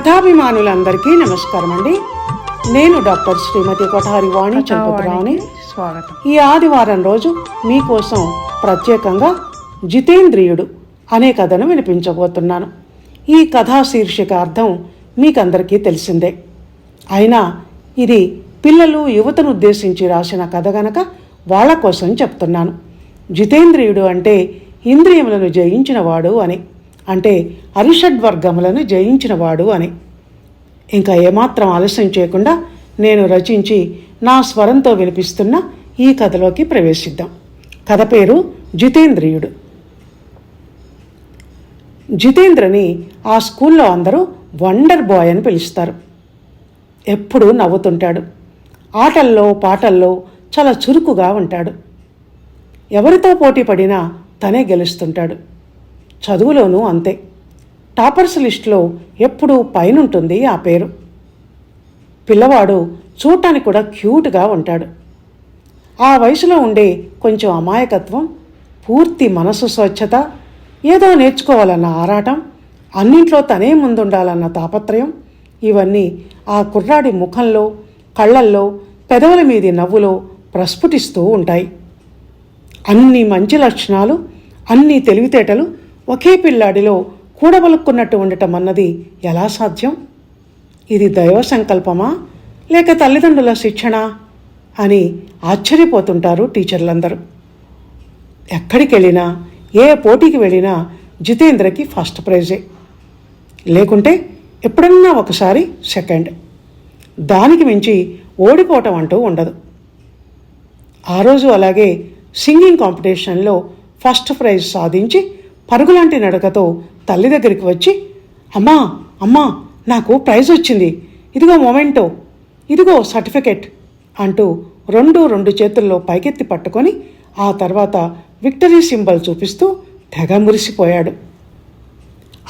కథాభిమానులందరికీ నమస్కారం అండి నేను డాక్టర్ శ్రీమతి కొఠారి వాణి చంపతిరావుని. స్వాగతం. ఈ ఆదివారం రోజు మీకోసం ప్రత్యేకంగా జితేంద్రియుడు అనే కథను వినిపించబోతున్నాను. ఈ కథా శీర్షిక అర్థం మీకందరికీ తెలిసిందే. అయినా ఇది పిల్లలు యువతను ఉద్దేశించి రాసిన కథ గనక వాళ్ళ కోసం చెప్తున్నాను. జితేంద్రియుడు అంటే ఇంద్రియములను జయించినవాడు అని. అంటే అరిషడ్వర్గములను జయించినవాడు అని. ఇంకా ఏమాత్రం ఆలస్యం చేయకుండా నేను రచించి నా స్వరంతో వినిపిస్తున్న ఈ కథలోకి ప్రవేశిద్దాం. కథ పేరు జితేంద్రియుడు. జితేంద్రని ఆ స్కూల్లో అందరూ వండర్ బాయ్ అని పిలుస్తారు. ఎప్పుడూ నవ్వుతుంటాడు. ఆటల్లో పాటల్లో చాలా చురుకుగా ఉంటాడు. ఎవరితో పోటీ పడినా తనే గెలుస్తుంటాడు. చదువులోనూ అంతే. టాపర్స్ లిస్టులో ఎప్పుడూ పైనుంటుంది ఆ పేరు. పిల్లవాడు చూడటానికి కూడా క్యూట్గా ఉంటాడు. ఆ వయసులో ఉండే కొంచెం అమాయకత్వం పూర్తి మనసు స్వచ్ఛత ఏదో నేర్చుకోవాలన్న ఆరాటం అన్నింట్లో తనే ముందుండాలన్న తాపత్రయం ఇవన్నీ ఆ కుర్రాడి ముఖంలో కళ్ళల్లో పెదవుల మీది నవ్వులో ప్రస్ఫుటిస్తూ ఉంటాయి. అన్ని మంచి లక్షణాలు అన్ని తెలివితేటలు ఒకే పిల్లాడిలో కూడబలుక్కున్నట్టు ఉండటం అన్నది ఎలా సాధ్యం? ఇది దైవ సంకల్పమా? లేక తల్లిదండ్రుల శిక్షణ? అని ఆశ్చర్యపోతుంటారు టీచర్లందరూ. ఎక్కడికి వెళ్ళినా ఏ పోటీకి వెళ్ళినా జితేంద్రకి ఫస్ట్ ప్రైజే. లేకుంటే ఎప్పుడన్నా ఒకసారి సెకండ్. దానికి మించి ఓడిపోవటం అంటూ ఉండదు. ఆ రోజు అలాగే సింగింగ్ కాంపిటీషన్లో ఫస్ట్ ప్రైజ్ సాధించి పరుగులాంటి నడకతో తల్లి దగ్గరికి వచ్చి అమ్మా అమ్మా నాకు ప్రైజ్ వచ్చింది. ఇదిగో మొమెంటో ఇదిగో సర్టిఫికెట్ అంటూ రెండు రెండు చేతుల్లో పైకెత్తి పట్టుకొని ఆ తర్వాత విక్టరీ సింబల్ చూపిస్తూ తెగ మురిసిపోయాడు.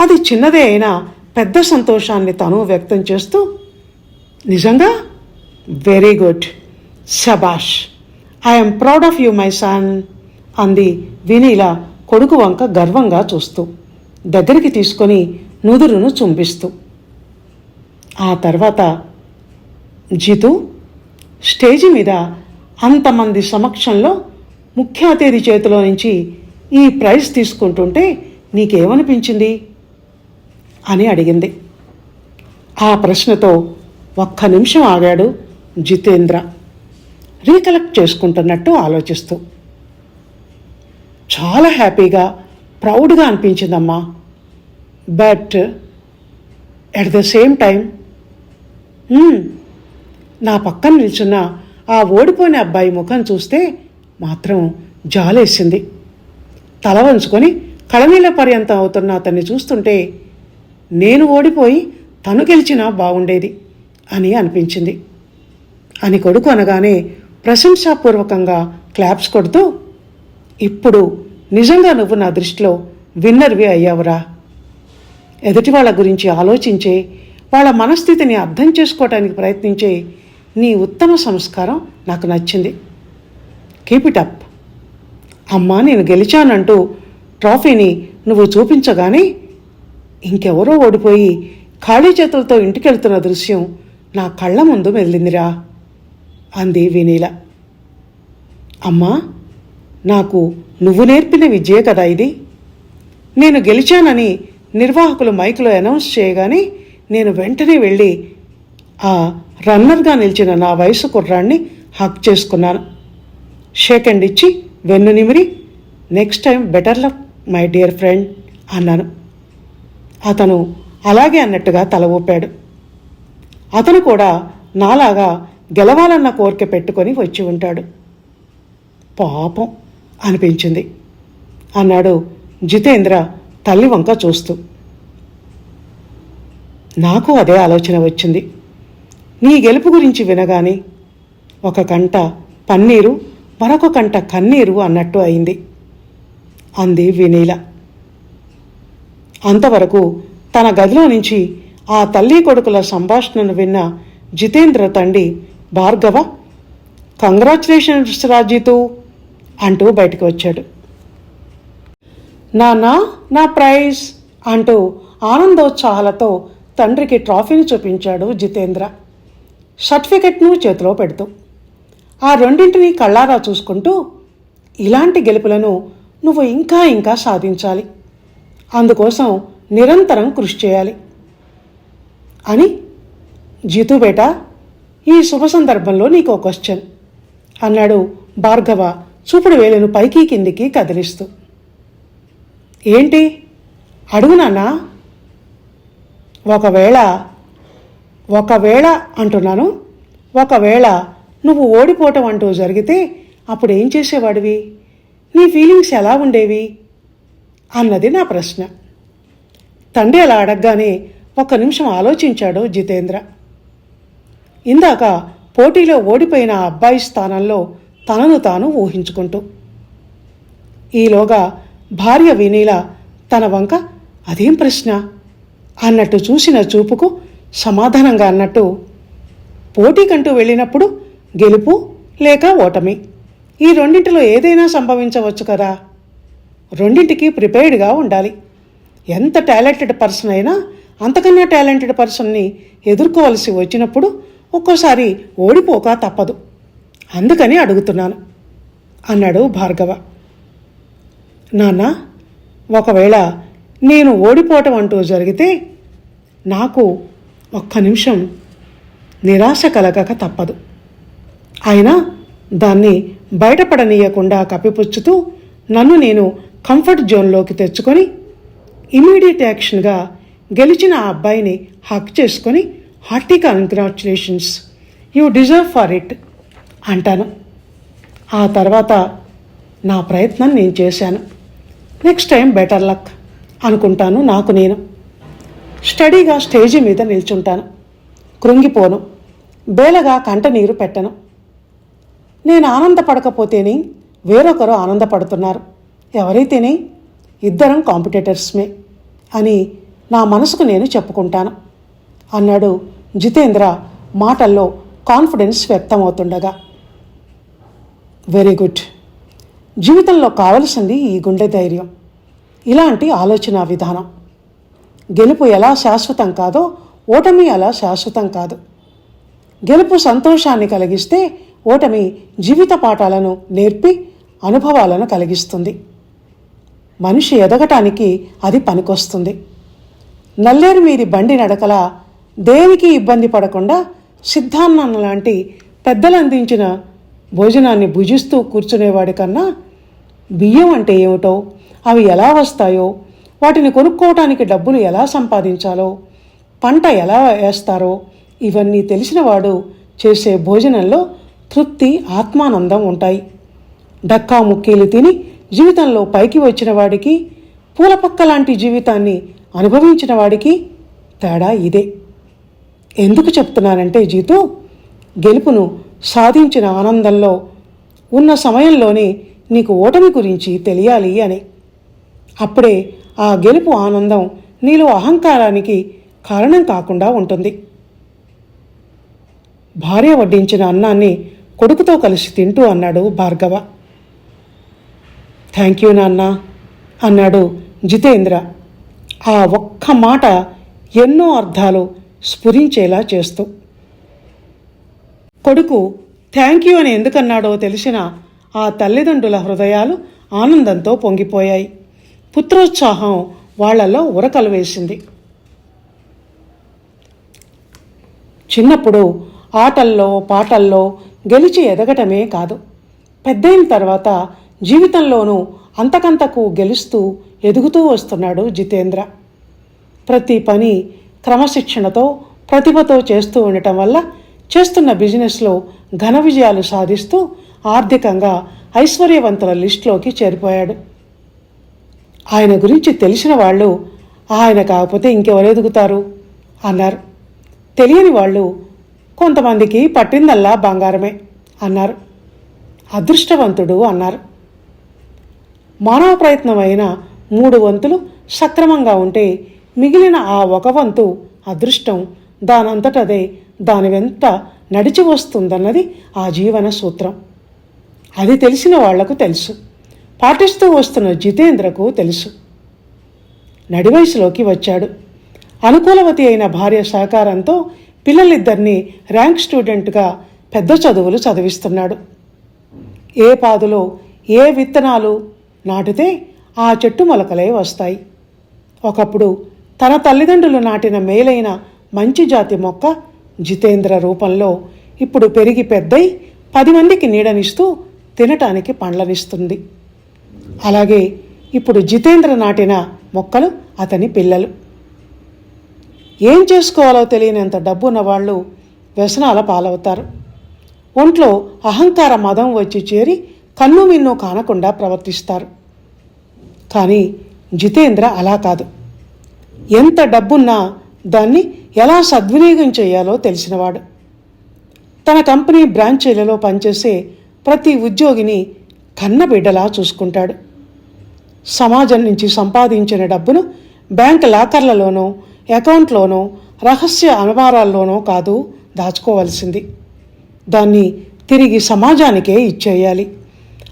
అది చిన్నదే అయినా పెద్ద సంతోషాన్ని తను వ్యక్తం చేస్తూ నిజంగా? Very good. శబాష్ I'm proud of you my son అంది వినీలా కొడుకు వంక గర్వంగా చూస్తూ దగ్గరికి తీసుకొని నుదురును చుంబిస్తూ. ఆ తర్వాత జితు స్టేజి మీద అంతమంది సమక్షంలో ముఖ్య అతిథి చేతిలో నుంచి ఈ ప్రైజ్ తీసుకుంటుంటే నీకేమనిపించింది? అని అడిగింది. ఆ ప్రశ్నతో ఒక్క నిమిషం ఆగాడు జితేంద్ర. రీకలెక్ట్ చేసుకుంటున్నట్టు ఆలోచిస్తూ. చాలా హ్యాపీగా ప్రౌడ్గా అనిపించిందమ్మా. But at the same time నా పక్కన నిల్చున్న ఆ ఓడిపోయిన అబ్బాయి ముఖం చూస్తే మాత్రం జాలేసింది. తల వంచుకొని కళనీల పర్యంతం అవుతున్న అతన్ని చూస్తుంటే నేను ఓడిపోయి తను గెలిచినా బాగుండేది అని అనిపించింది. అని కొడుకు అనగానే ప్రశంసాపూర్వకంగా క్లాప్స్ కొడుతూ ఇప్పుడు నిజంగా నువ్వు నా దృష్టిలో విన్నర్వి అయ్యావురా. ఎదుటి వాళ్ళ గురించి ఆలోచించే వాళ్ళ మనస్థితిని అర్థం చేసుకోవటానికి ప్రయత్నించే నీ ఉత్తమ సంస్కారం నాకు నచ్చింది. కీప్ ఇట్ అప్ అమ్మా నేను గెలిచానంటూ ట్రాఫీని నువ్వు చూపించగానే ఇంకెవరో ఓడిపోయి ఖాళీ చేతులతో ఇంటికెళ్తున్న దృశ్యం నా కళ్ళ ముందు మెదిలిందిరా. అంది వినీల. అమ్మా నాకు నువ్వు నేర్పిన విద్యే కదా ఇది. నేను గెలిచానని నిర్వాహకులు మైకులో అనౌన్స్ చేయగానే నేను వెంటనే వెళ్ళి ఆ రన్నర్గా నిలిచిన నా వయసు కుర్రాన్ని హక్ చేసుకున్నాను. షేక్ అండ్ ఇచ్చి వెన్ను నిమిరి next time better luck my dear friend అన్నాను. అతను అలాగే అన్నట్టుగా తల ఊపాడు. అతను కూడా నాలాగా గెలవాలన్న కోరిక పెట్టుకొని వచ్చి ఉంటాడు. పాపం. అనిపించింది. అన్నాడు జితేంద్ర తల్లి వంక చూస్తూ. నాకు అదే ఆలోచన వచ్చింది. నీ గెలుపు గురించి వినగానే ఒక కంట పన్నీరు మరొక కంట కన్నీరు అన్నట్టు అయింది. అంది వినీల. అంతవరకు తన గదిలో నుంచి ఆ తల్లి కొడుకుల సంభాషణను విన్న జితేంద్ర తండ్రి భార్గవ కంగ్రాచులేషన్స్ రాజీతూ అంటూ బయటకు వచ్చాడు. నాన్న నా ప్రైజ్ అంటూ ఆనందోత్సాహాలతో తండ్రికి ట్రాఫీని చూపించాడు జితేంద్ర. సర్టిఫికెట్ను చేతిలో పెడుతూ ఆ రెండింటిని కళ్ళారా చూసుకుంటూ ఇలాంటి గెలుపులను నువ్వు ఇంకా ఇంకా సాధించాలి. అందుకోసం నిరంతరం కృషి చేయాలి అని జీతు బేట ఈ శుభ సందర్భంలో నీకు క్వశ్చన్ అన్నాడు భార్గవ చూపుడు వేలును పైకి కిందికి కదిలిస్తూ. ఏంటి? అడుగు ఒకవేళ ఒకవేళ అంటున్నాను ఒకవేళ నువ్వు ఓడిపోవటం అంటూ జరిగితే అప్పుడు ఏం చేసేవాడివి? నీ ఫీలింగ్స్ ఎలా ఉండేవి? అన్నది నా ప్రశ్న. తండ్రి అలా అడగగానే ఒక్క నిమిషం ఆలోచించాడు జితేంద్ర. ఇందాక పోటీలో ఓడిపోయిన ఆ అబ్బాయి స్థానంలో తనను తాను ఊహించుకుంటూ. ఈలోగా భార్య వినీల తన వంక అదేం ప్రశ్న? అన్నట్టు చూసిన చూపుకు సమాధానంగా అన్నట్టు పోటీకంటూ వెళ్ళినప్పుడు గెలుపు లేక ఓటమి. ఈ రెండింటిలో ఏదైనా సంభవించవచ్చు కదా. రెండింటికి ప్రిపేర్డ్గా ఉండాలి. ఎంత టాలెంటెడ్ పర్సన్ అయినా అంతకన్నా టాలెంటెడ్ పర్సన్ని ఎదుర్కోవలసి వచ్చినప్పుడు ఒక్కోసారి ఓడిపోక తప్పదు. అందుకని అడుగుతున్నాను. అన్నాడు భార్గవ. నాన్న ఒకవేళ నేను ఓడిపోవటం అంటూ జరిగితే నాకు ఒక్క నిమిషం నిరాశ కలగక తప్పదు. అయినా దాన్ని బయటపడనీయకుండా కప్పిపుచ్చుతూ నన్ను నేను కంఫర్ట్ జోన్లోకి తెచ్చుకొని ఇమీడియట్ యాక్షన్గా గెలిచిన ఆ అబ్బాయిని హక్ చేసుకొని hearty congratulations. You deserve for it. అంటాను. ఆ తర్వాత నా ప్రయత్నం నేను చేశాను. నెక్స్ట్ టైం బెటర్ లక్ అనుకుంటాను నాకు నేను. స్టడీగా స్టేజి మీద నిల్చుంటాను. కృంగిపోను. బేలగా కంట నీరు పెట్టను. నేను ఆనందపడకపోతేనే వేరొకరు ఆనందపడుతున్నారు. ఎవరైతేనే ఇద్దరం కాంపిటేటర్స్మే అని నా మనసుకు నేను చెప్పుకుంటాను. అన్నాడు జితేంద్ర మాటల్లో కాన్ఫిడెన్స్ వ్యక్తమవుతుండగా. వెరీ గుడ్ జీవితంలో కావలసింది ఈ గుండె ధైర్యం. ఇలాంటి ఆలోచన విధానం. గెలుపు ఎలా శాశ్వతం కాదో ఓటమి అలా శాశ్వతం కాదు. గెలుపు సంతోషాన్ని కలిగిస్తే ఓటమి జీవిత పాఠాలను నేర్పి అనుభవాలను కలిగిస్తుంది. మనిషి ఎదగటానికి అది పనికొస్తుంది. నల్లేరు మీది బండి నడకల దేనికి ఇబ్బంది పడకుండా సిద్ధాన్నం లాంటి పెద్దలు అందించిన భోజనాన్ని భుజిస్తూ కూర్చునేవాడి కన్నా బియ్యం అంటే ఏమిటో? అవి ఎలా వస్తాయో? వాటిని కొనుక్కోవటానికి డబ్బులు ఎలా సంపాదించాలో? పంట ఎలా వేస్తారో? ఇవన్నీ తెలిసినవాడు చేసే భోజనంలో తృప్తి ఆత్మానందం ఉంటాయి. డక్కా ముక్కీలు తిని జీవితంలో పైకి వచ్చిన వాడికి పూలపక్క లాంటి జీవితాన్ని అనుభవించిన వాడికి తేడా ఇదే. ఎందుకు చెప్తున్నానంటే జీతు గెలుపును సాధించిన ఆనందంలో ఉన్న సమయంలోనే నీకు ఓటమి గురించి తెలియాలి అని. అప్పుడే ఆ గెలుపు ఆనందం నీలో అహంకారానికి కారణం కాకుండా ఉంటుంది. భార్య వడ్డించిన అన్నాన్ని కొడుకుతో కలిసి తింటూ అన్నాడు భార్గవ. థ్యాంక్ యూ నాన్న అన్నాడు జితేంద్ర. ఆ ఒక్క మాట ఎన్నో అర్థాలు స్ఫురించేలా చేస్తూ. కొడుకు థ్యాంక్ యూ అని ఎందుకన్నాడో తెలిసిన ఆ తల్లిదండ్రుల హృదయాలు ఆనందంతో పొంగిపోయాయి. పుత్రోత్సాహం వాళ్ళలో ఉరకలు వేసింది. చిన్నప్పుడు ఆటల్లో పాటల్లో గెలిచి ఎదగటమే కాదు. పెద్దయిన తర్వాత జీవితంలోనూ అంతకంతకు గెలుస్తూ ఎదుగుతూ వస్తున్నాడు జితేంద్ర. ప్రతి పని క్రమశిక్షణతో ప్రతిభతో చేస్తూ ఉండటం వల్ల చేస్తున్న బిజినెస్లో ఘన విజయాలు సాధిస్తూ ఆర్థికంగా ఐశ్వర్యవంతుల లిస్టులోకి చేరిపోయాడు. ఆయన గురించి తెలిసిన వాళ్ళు ఆయన కాకపోతే ఇంకెవరు ఎదుగుతారు? అన్నారు. తెలియని వాళ్ళు కొంతమందికి పట్టిందల్లా బంగారమే అన్నారు. అదృష్టవంతుడు అన్నారు. మానవ ప్రయత్నం అయిన మూడు వంతులు సక్రమంగా ఉంటే మిగిలిన ఆ ఒక వంతు అదృష్టం దానంతటదే దాని వెంట నడిచి వస్తుందన్నది ఆ జీవన సూత్రం. అది తెలిసిన వాళ్ళకు తెలుసు. పాటిస్తూ వస్తున్న జితేంద్రకు తెలుసు. నడివయసులోకి వచ్చాడు. అనుకూలవతి అయిన భార్య సహకారంతో పిల్లలిద్దరినీ ర్యాంక్ స్టూడెంట్గా పెద్ద చదువులు చదివిస్తున్నాడు. ఏ పాదులో ఏ విత్తనాలు నాటితే ఆ చెట్టు మొలకలే వస్తాయి. ఒకప్పుడు తన తల్లిదండ్రులు నాటిన మేలైన మంచి జాతి మొక్క జితేంద్ర రూపంలో ఇప్పుడు పెరిగి పెద్దై పది మందికి నీడనిస్తూ తినటానికి పండ్లనిస్తుంది. అలాగే ఇప్పుడు జితేంద్ర నాటిన మొక్కలు అతని పిల్లలు. ఏం చేసుకోవాలో తెలియనంత డబ్బున్న వాళ్ళు వ్యసనాల పాలవుతారు. ఒంట్లో అహంకార మదం వచ్చి చేరి కన్ను మిన్ను కానకుండా ప్రవర్తిస్తారు. కానీ జితేంద్ర అలా కాదు. ఎంత డబ్బున్నా దాన్ని ఎలా సద్వినియోగం చేయాలో తెలిసినవాడు. తన కంపెనీ బ్రాంచీలలో పనిచేసే ప్రతి ఉద్యోగిని కన్నబిడ్డలా చూసుకుంటాడు. సమాజం నుంచి సంపాదించిన డబ్బును బ్యాంక్ లాకర్లలోనో అకౌంట్లోనో రహస్య అనుమారాల్లోనో కాదు దాచుకోవలసింది. దాన్ని తిరిగి సమాజానికే ఇచ్చేయాలి.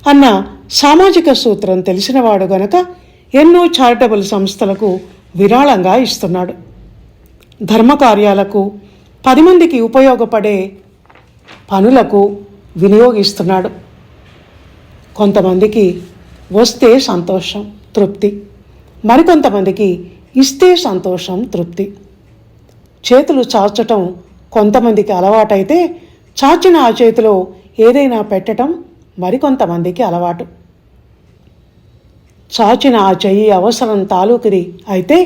అన్న సామాజిక సూత్రం తెలిసినవాడు గనక ఎన్నో చారిటబుల్ సంస్థలకు విరాళంగా ఇస్తున్నాడు. ధర్మకార్యాలకు పది మందికి ఉపయోగపడే పనులకు వినియోగిస్తున్నాడు. కొంతమందికి వస్తే సంతోషం తృప్తి. మరికొంతమందికి ఇస్తే సంతోషం తృప్తి. చేతులు చాచటం కొంతమందికి అలవాటైతే చాచిన ఆ చేతిలో ఏదైనా పెట్టడం మరికొంతమందికి అలవాటు. చాచిన ఆ చెయ్యి అవసరం తాలూకుది అయితే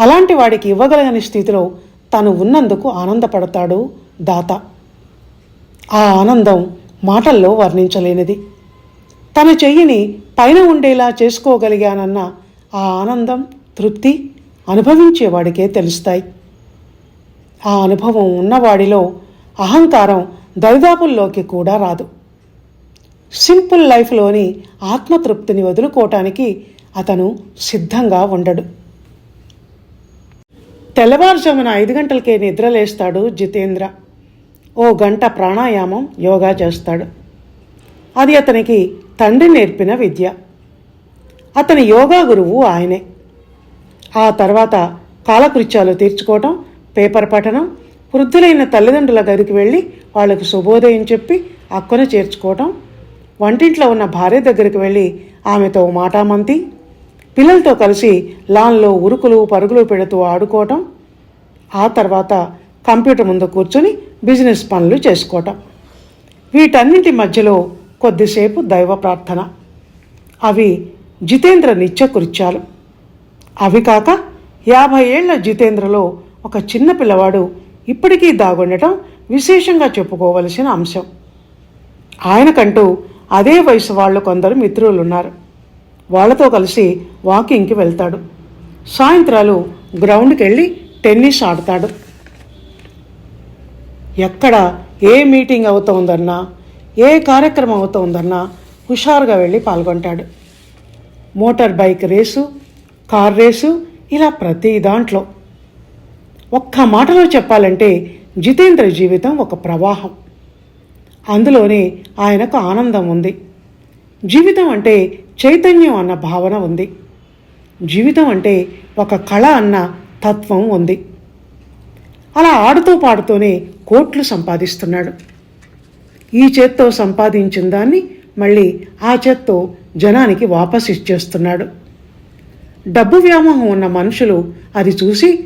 అలాంటి వాడికి ఇవ్వగలగని స్థితిలో తను ఉన్నందుకు ఆనందపడతాడు దాత. ఆ ఆనందం మాటల్లో వర్ణించలేనిది. తన చెయ్యిని పైన ఉండేలా చేసుకోగలిగానన్న ఆ ఆనందం తృప్తి అనుభవించేవాడికే తెలుస్తాయి. ఆ అనుభవం ఉన్నవాడిలో అహంకారం దరిదాపుల్లోకి కూడా రాదు. సింపుల్ లైఫ్లోని ఆత్మతృప్తిని వదులుకోవటానికి అతను సిద్ధంగా ఉండడు. తెల్లవారుజామున ఐదు గంటలకే నిద్రలేస్తాడు జితేంద్ర. ఓ గంట ప్రాణాయామం యోగా చేస్తాడు. అది అతనికి తండ్రి నేర్పిన విద్య. అతని యోగా గురువు ఆయనే. ఆ తర్వాత కాలకృత్యాలు తీర్చుకోవటం పేపర్ పఠనం వృద్ధులైన తల్లిదండ్రుల గదికి వెళ్ళి వాళ్ళకి శుభోదయం చెప్పి అక్కను చేర్చుకోవటం వంటింట్లో ఉన్న భార్య దగ్గరికి వెళ్ళి ఆమెతో మాటామంతి పిల్లలతో కలిసి లాన్లో ఉరుకులు పరుగులు పెడుతూ ఆడుకోవటం ఆ తర్వాత కంప్యూటర్ ముందు కూర్చొని బిజినెస్ పనులు చేసుకోవటం. వీటన్నింటి మధ్యలో కొద్దిసేపు దైవ ప్రార్థన. అవి జితేంద్ర నిత్యకృత్యాలు అవి కాక యాభై ఏళ్ళ జితేంద్రలో ఒక చిన్న పిల్లవాడు ఇప్పటికీ దాగుండటం విశేషంగా చెప్పుకోవలసిన అంశం. ఆయనకంటూ అదే వయసు వాళ్ళు కొందరు మిత్రులు వాళ్ళతో వాళ్ళతో కలిసి వాకింగ్కి వెళ్తాడు. సాయంత్రాలు గ్రౌండ్కి వెళ్ళి టెన్నిస్ ఆడతాడు. ఎక్కడ ఏ మీటింగ్ అవుతోందన్నా ఏ కార్యక్రమం అవుతోందన్నా హుషారుగా వెళ్ళి పాల్గొంటాడు. Motor bike race car race ఇలా ప్రతి దాంట్లో. ఒక్క మాటలో చెప్పాలంటే జితేంద్ర జీవితం ఒక ప్రవాహం. అందులోనే ఆయనకు ఆనందం ఉంది. జీవితం అంటే చైతన్యం అన్న భావన ఉంది. జీవితం అంటే ఒక కళ అన్న తత్వం ఉంది. అలా ఆడుతూ పాడుతూనే కోట్లు సంపాదిస్తున్నాడు. ఈ చేత్తో సంపాదించిన దాన్ని మళ్ళీ ఆ చేత్తో జనానికి వాపస్ ఇచ్చేస్తున్నాడు. డబ్బు వ్యామోహం ఉన్న మనుషులు అది చూసి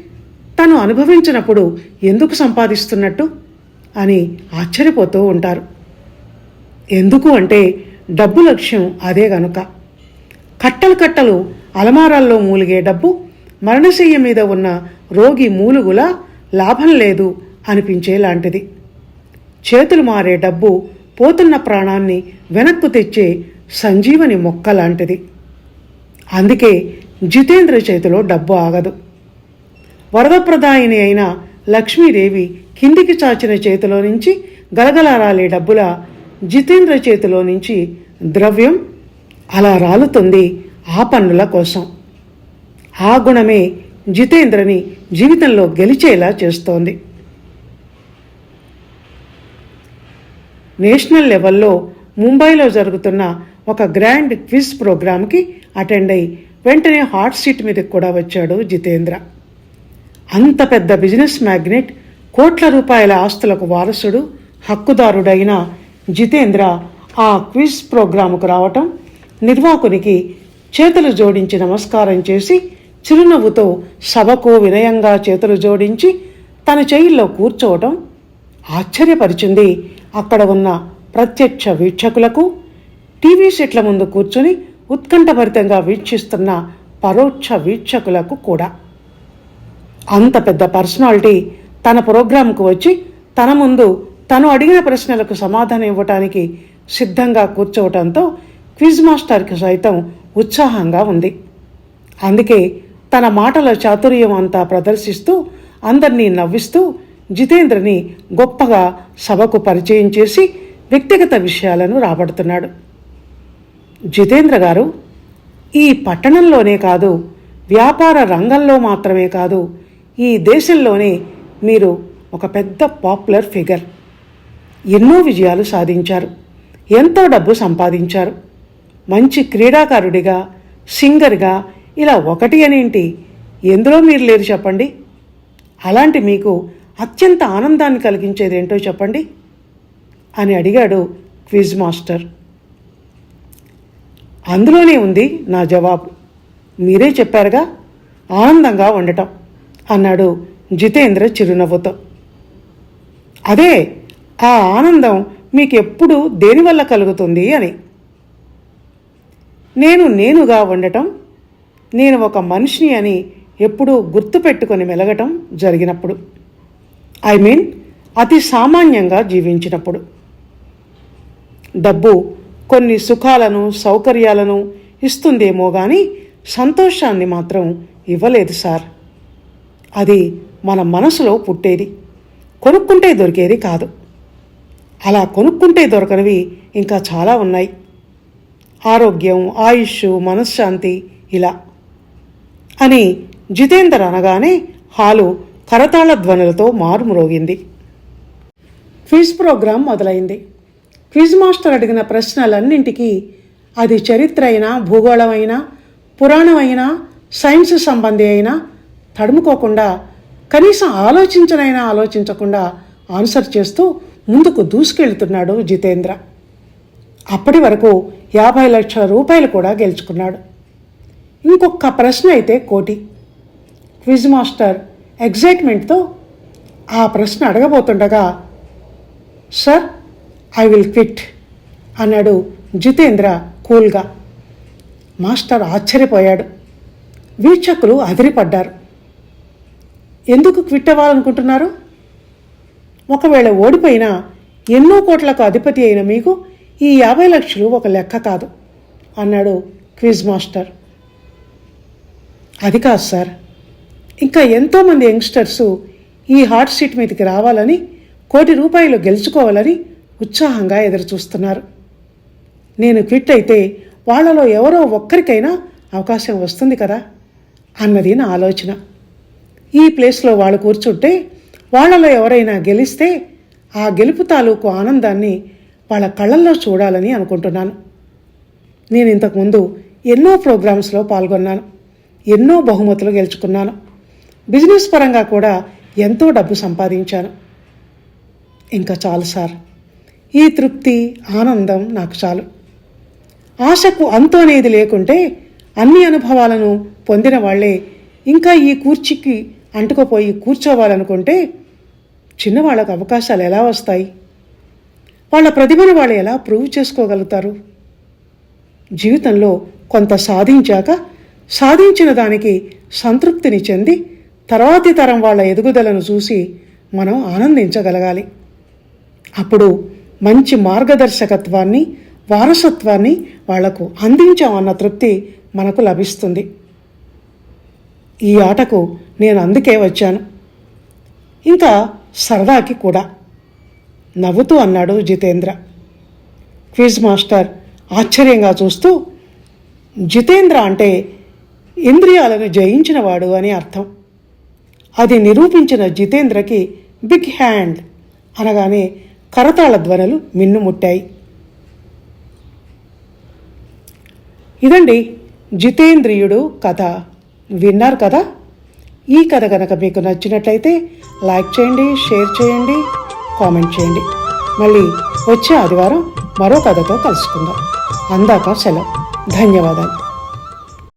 తను అనుభవించినప్పుడు ఎందుకు సంపాదిస్తున్నట్టు అని ఆశ్చర్యపోతూ ఉంటారు. ఎందుకు అంటే డబ్బు లక్ష్యం అదే గనుక. కట్టలు కట్టలు అలమారాల్లో మూలిగే డబ్బు మరణశయ్య మీద ఉన్న రోగి మూలుగులా లాభం లేదు అనిపించేలాంటిది. చేతులు మారే డబ్బు పోతున్న ప్రాణాన్ని వెనక్కు తెచ్చే సంజీవని మొక్క లాంటిది. అందుకే జితేంద్ర చేతిలో డబ్బు ఆగదు. వరదప్రదాయిని అయిన లక్ష్మీదేవి కిందికి చాచిన చేతిలో నుంచి గలగలారాలే డబ్బుల జితేంద్ర చేతిలో నుంచి ద్రవ్యం అలా రాలుతుంది ఆ పన్నుల కోసం. ఆ గుణమే జితేంద్రని జీవితంలో గెలిచేలా చేస్తోంది. నేషనల్ లెవెల్లో ముంబైలో జరుగుతున్న ఒక గ్రాండ్ క్విజ్ ప్రోగ్రామ్కి అటెండ్ అయి వెంటనే హాట్ సీట్ మీదకి కూడా వచ్చాడు జితేంద్ర. అంత పెద్ద బిజినెస్ మ్యాగ్నెట్ కోట్ల రూపాయల ఆస్తులకు వారసుడు హక్కుదారుడైన జితేంద్ర ఆ క్విజ్ ప్రోగ్రాముకు రావటం నిర్వాకునికి చేతులు జోడించి నమస్కారం చేసి చిరునవ్వుతో సభకు వినయంగా చేతులు జోడించి తన చేయిల్లో కూర్చోవటం ఆశ్చర్యపరిచింది అక్కడ ఉన్న ప్రత్యక్ష వీక్షకులకు. టీవీ సెట్ల ముందు కూర్చుని ఉత్కంఠభరితంగా వీక్షిస్తున్న పరోక్ష వీక్షకులకు కూడా. అంత పెద్ద పర్సనాలిటీ తన ప్రోగ్రాంకు వచ్చి తన ముందు తను అడిగిన ప్రశ్నలకు సమాధానం ఇవ్వటానికి సిద్ధంగా కూర్చోవటంతో క్విజ్ మాస్టర్కి సైతం ఉత్సాహంగా ఉంది. అందుకే తన మాటల చాతుర్యం అంతా ప్రదర్శిస్తూ అందరినీ నవ్విస్తూ జితేంద్రని గొప్పగా సభకు పరిచయం చేసి వ్యక్తిగత విషయాలను రాబడుతున్నాడు. జితేంద్ర గారు ఈ పట్టణంలోనే కాదు వ్యాపార రంగంలో మాత్రమే కాదు ఈ దేశంలోనే మీరు ఒక పెద్ద పాపులర్ ఫిగర్. ఎన్నో విజయాలు సాధించారు. ఎంతో డబ్బు సంపాదించారు. మంచి క్రీడాకారుడిగా సింగర్గా ఇలా ఒకటి అనేంటి ఎందులో మీరు లేరు చెప్పండి. అలాంటి మీకు అత్యంత ఆనందాన్ని కలిగించేది ఏంటో చెప్పండి. అని అడిగాడు క్విజ్ మాస్టర్. అందులోనే ఉంది నా జవాబు. మీరే చెప్పారుగా? ఆనందంగా ఉండటం అన్నాడు జితేంద్ర చిరునవ్వుతో. అదే ఆ ఆనందం మీకు ఎప్పుడు దేనివల్ల కలుగుతుంది అని. నేను నేనుగా ఉండటం నేను ఒక మనిషిని అని ఎప్పుడూ గుర్తుపెట్టుకొని మెలగటం జరిగినప్పుడు ఐ మీన్ అతి సామాన్యంగా జీవించినప్పుడు. డబ్బు కొన్ని సుఖాలను సౌకర్యాలను ఇస్తుందేమో కానీ సంతోషాన్ని మాత్రం ఇవ్వలేదు సార్. అది మన మనసులో పుట్టేది కొనుక్కుంటే దొరికేది కాదు. అలా కొనుక్కుంటే దొరకనివి ఇంకా చాలా ఉన్నాయి. ఆరోగ్యం ఆయుష్ మనశ్శాంతి ఇలా. అని జితేందర్ అనగానే హాలు కరతాళ ధ్వనులతో మారుమ్రోగింది. క్విజ్ ప్రోగ్రాం మొదలైంది. క్విజ్ మాస్టర్ అడిగిన ప్రశ్నలన్నింటికీ అది చరిత్ర అయినా భూగోళమైనా పురాణమైనా సైన్స్ సంబంధి అయినా తడుముకోకుండా కనీసం ఆలోచించనైనా ఆలోచించకుండా ఆన్సర్ చేస్తూ ముందుకు దూసుకెళ్తున్నాడు జితేంద్ర. అప్పటి వరకు యాభై లక్షల రూపాయలు కూడా గెలుచుకున్నాడు. ఇంకొక ప్రశ్న అయితే కోటి. క్విజ్ మాస్టర్ ఎగ్జైట్మెంట్తో ఆ ప్రశ్న అడగబోతుండగా సార్ ఐ విల్ క్విట్ అన్నాడు జితేంద్ర కూల్గా. మాస్టర్ ఆశ్చర్యపోయాడు. వీక్షకులు అదిరిపడ్డారు. ఎందుకు క్విట్ అవ్వాలనుకుంటున్నారు? ఒకవేళ ఓడిపోయినా ఎన్నో కోట్లకు అధిపతి అయిన మీకు ఈ యాభై లక్షలు ఒక లెక్క కాదు అన్నాడు క్విజ్ మాస్టర్. అది కాదు సార్. ఇంకా ఎంతోమంది యంగ్స్టర్స్ ఈ హాట్ సీట్ మీదకి రావాలని కోటి రూపాయలు గెలుచుకోవాలని ఉత్సాహంగా ఎదురుచూస్తున్నారు. నేను క్విట్ అయితే వాళ్ళలో ఎవరో ఒక్కరికైనా అవకాశం వస్తుంది కదా అన్నది నా ఆలోచన. ఈ ప్లేస్లో వాళ్ళు కూర్చుంటే వాళ్ళలో ఎవరైనా గెలిస్తే ఆ గెలుపు తాలూకు ఆనందాన్ని వాళ్ళ కళ్ళల్లో చూడాలని అనుకుంటున్నాను. నేను ఇంతకుముందు ఎన్నో ప్రోగ్రామ్స్లో పాల్గొన్నాను. ఎన్నో బహుమతులు గెలుచుకున్నాను. బిజినెస్ పరంగా కూడా ఎంతో డబ్బు సంపాదించాను. ఇంకా చాలు సార్. ఈ తృప్తి ఆనందం నాకు చాలు. ఆశకు అంతు అనేది లేకుంటే అన్ని అనుభవాలను పొందిన వాళ్ళే ఇంకా ఈ కూర్చికి అంటుకుపోయి కూర్చోవాలనుకుంటే చిన్నవాళ్ళకు అవకాశాలు ఎలా వస్తాయి? వాళ్ళ ప్రతిభను వాళ్ళు ఎలా ప్రూవ్ చేసుకోగలుగుతారు? జీవితంలో కొంత సాధించాక సాధించిన దానికి సంతృప్తిని చెంది తర్వాతి తరం వాళ్ళ ఎదుగుదలను చూసి మనం ఆనందించగలగాలి. అప్పుడు మంచి మార్గదర్శకత్వాన్ని వారసత్వాన్ని వాళ్ళకు అందించామన్న తృప్తి మనకు లభిస్తుంది. ఈ ఆటకు నేను అందుకే వచ్చాను. ఇంకా సరదాకి కూడా. నవ్వుతూ అన్నాడు జితేంద్ర. క్విజ్ మాస్టర్ ఆశ్చర్యంగా చూస్తూ జితేంద్ర అంటే ఇంద్రియాలను జయించినవాడు అని అర్థం. అది నిరూపించిన జితేంద్రకి బిగ్ హ్యాండ్ అనగానే కరతాళ ధ్వనులు మిన్నుముట్టాయి ఇదండి జితేంద్రియుడు కథ. విన్నారు కదా? ఈ కథ కనుక మీకు నచ్చినట్లయితే లైక్ చేయండి షేర్ చేయండి. కామెంట్ చేయండి. మళ్ళీ వచ్చే ఆదివారం మరో కథతో కలుసుకుందాం. అందాక సెలవు. ధన్యవాదాలు.